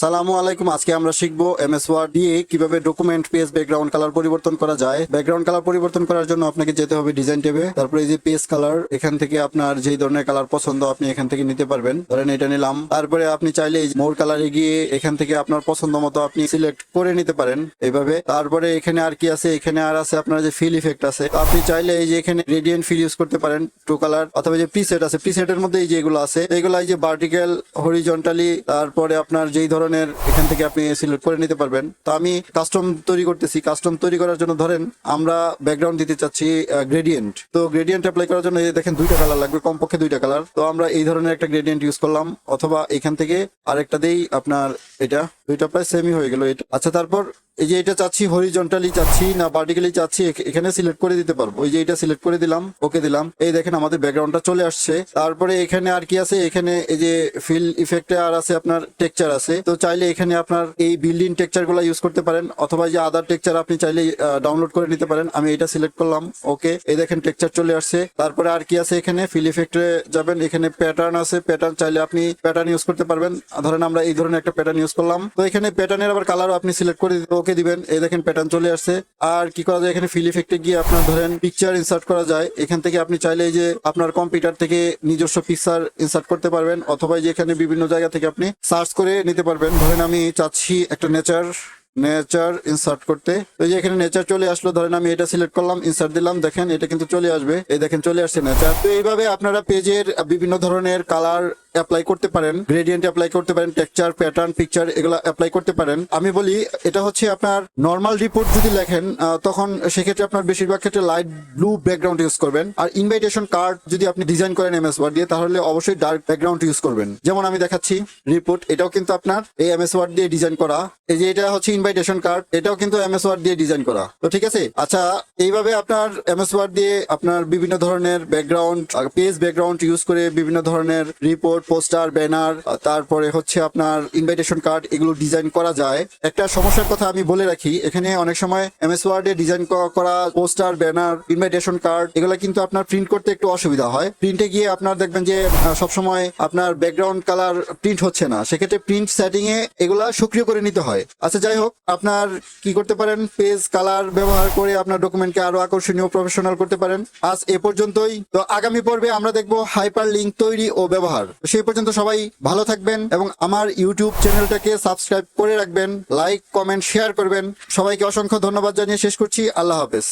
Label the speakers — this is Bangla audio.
Speaker 1: আসসালামু আলাইকুম। আজকে আমরা শিখব এমএস ওয়ার্ড দিয়ে কীভাবে ডকুমেন্ট পেজ ব্যাকগ্রাউন্ড কালার পরিবর্তন করা যায়। ব্যাকগ্রাউন্ড কালার পরিবর্তন করার জন্য আপনাকে যেতে হবে ডিজাইন টেবে তারপরে এই যে পেজ কালার এখান থেকে আপনার যেই ধরনের কালার পছন্দ আপনি এখান থেকে নিতে পারবেন। ধরেন এটা নিলাম। তারপরে আপনি চাইলে মোর কালারে গিয়ে এখান থেকে আপনার পছন্দ মতো আপনি সিলেক্ট করে নিতে পারেন এইভাবে। তারপরে এখানে আর কি আছে? এখানে আর আছে আপনার যে ফিল ইফেক্ট আছে। আপনি চাইলে এই যে এখানে রেডিয়েন্ট ফিল ইউজ করতে পারেন টু কালার অথবা যে প্রিসেট আছে। প্রিসেটের মধ্যে এই যে এগুলো আছে। এগুলো এই যে ভার্টিক্যাল হরিজন্টালি তারপরে আপনার যেই ধরনের এখান থেকে আপনি সিলেক্ট করে নিতে পারবেন। তো আমি কাস্টম তৈরি করতেছি। কাস্টম তৈরি করার জন্য ধরেন আমরা ব্যাকগ্রাউন্ড দিতে চাচ্ছি গ্রেডিয়েন্ট তো গ্রেডিয়েন্ট অ্যাপ্লাই করার জন্য দেখেন দুইটা কালার লাগবে, কমপক্ষে দুইটা কালার তো আমরা এই ধরনের একটা গ্রেডিয়েন্ট ইউজ করলাম, অথবা এখান থেকে আরেকটা দেই আপনার এটা? দুইটা প্রায় সেমই হয়ে গেল এটা। আচ্ছা তারপর এই যে এটা চাচ্ছি হরিজন্টালি চাচ্ছি, না ভার্টিক্যালি চাচ্ছি এখানে সিলেক্ট করে দিতে পারব। ওই যে এটা সিলেক্ট করে দিলাম, ওকে দিলাম। এই দেখেন আমাদের ব্যাকগ্রাউন্ডটা চলে আসছে। তারপরে এখানে আর কি আছে? এখানে এই যে ফিল ইফেক্টে আর আছে আপনার টেক্সচার আছে। তো চাইলে এখানে আপনার এই বিল্ডিং টেক্সচারগুলো ইউজ করতে পারেন, অথবা এই যে আদার টেক্সচার আপনি চাইলে ডাউনলোড করে নিতে পারেন। আমি এটা সিলেক্ট করলাম, ওকে। এই দেখেন টেক্সচার চলে আসছে। তারপরে আর কি আছে এখানে? ফিল ইফেক্টে যাবেন। এখানে প্যাটার্ন আছে। প্যাটার্ন চাইলে আপনি প্যাটার্ন ইউজ করতে পারবেন। ধরেন আমরা এই ধরনের একটা প্যাটার্ন ইউজ করলাম। তো এখানে প্যাটার্নের আবার কালারও আপনি সিলেক্ট করে ওকে দিবেন। এই দেখেন প্যাটার্ন চলে আসছে। আর কি করা যায়? এখানে ফিল ইফেক্টে গিয়ে আপনার ধরেন পিকচার ইনসার্ট করা যায়। এখান থেকে আপনি চাইলে যে আপনার কম্পিউটার থেকে নিজস্ব পিকচার ইনসার্ট করতে পারবেন। অথবা যে এখানে বিভিন্ন জায়গা থেকে আপনি সার্চ করে নিতে পারবেন। ধরেন আমি চাচ্ছি একটা নেচার নেচার ইনসার্ট করতে। তো যে এখানে নেচার চলে আসলো। ধরেন আমি এটা সিলেক্ট করলাম ইনসার্ট দিলাম। দেখেন এটা কিন্তু চলে আসবে। এই দেখেন চলে আসছে নেচার তো এইভাবে আপনারা পেজের বিভিন্ন ধরনের কালার অ্যাপ্লাই করতে পারেন গ্রেডিয়েন্ট অ্যাপ্লাই করতে পারেন টেক্সচার প্যাটার্ন পিকচার এগুলো অ্যাপ্লাই করতে পারেন। আমি বলি, এটা হচ্ছে আপনার নর্মাল রিপোর্ট যদি লেখেন তখন সেক্ষেত্রে আপনার বেশিরভাগ ক্ষেত্রে লাইট ব্লু ব্যাকগ্রাউন্ড ইউজ করবেন। আর ইনভাইটেশন কার্ড যদি আপনি ডিজাইন করেন এমএস ওয়ার্ড দিয়ে, তাহলে অবশ্যই ডার্ক ব্যাকগ্রাউন্ড ইউজ করবেন। যেমন আমি দেখাচ্ছি রিপোর্ট এটাও কিন্তু আপনার এই এমএস ওয়ার্ড দিয়ে ডিজাইন করা। এই যে এটা হচ্ছে ইনভাইটেশন কার্ড এটাও কিন্তু এমএস ওয়ার্ড দিয়ে ডিজাইন করা। তো ঠিক আছে? আচ্ছা এইভাবে আপনার এমএস ওয়ার্ড দিয়ে আপনার বিভিন্ন ধরনের ব্যাকগ্রাউন্ড পেজ ব্যাকগ্রাউন্ড ইউজ করে বিভিন্ন ধরনের রিপোর্ট পোস্টার, ব্যানার তারপরে হচ্ছে আপনার ইনভাইটেশন কার্ড এগুলো ডিজাইন করা যায়। একটা সমস্যার কথা আমি বলে রাখি, এখানে অনেক সময় এমএস ওয়ার্ডে ডিজাইন করা, পোস্টার, ব্যানার ইনভাইটেশন কার্ড এগুলো কিন্তু আপনার প্রিন্ট করতে একটু অসুবিধা হয়। প্রিন্টে গিয়ে আপনার দেখবেন যে সবসময় আপনার ব্যাকগ্রাউন্ড কালার প্রিন্ট হচ্ছে না। সেক্ষেত্রে প্রিন্ট সেটিং এ এগুলা সক্রিয় করে নিতে হয়। আচ্ছা যাই হোক, আপনার কি করতে পারেন? পেজ কালার ব্যবহার করে আপনার ডকুমেন্টকে আরও আকর্ষণীয় প্রফেশনাল করতে পারেন। আজ এ পর্যন্তই। তো আগামী পর্বে আমরা দেখব হাইপার লিঙ্ক তৈরি ও ব্যবহার। সেই পর্যন্ত সবাই ভালো থাকবেন এবং আমার ইউটিউব চ্যানেলটাকে সাবস্ক্রাইব করে রাখবেন, লাইক, কমেন্ট, শেয়ার করবেন। সবাইকে অসংখ্য ধন্যবাদ জানিয়ে শেষ করছি। আল্লাহ হাফেজ।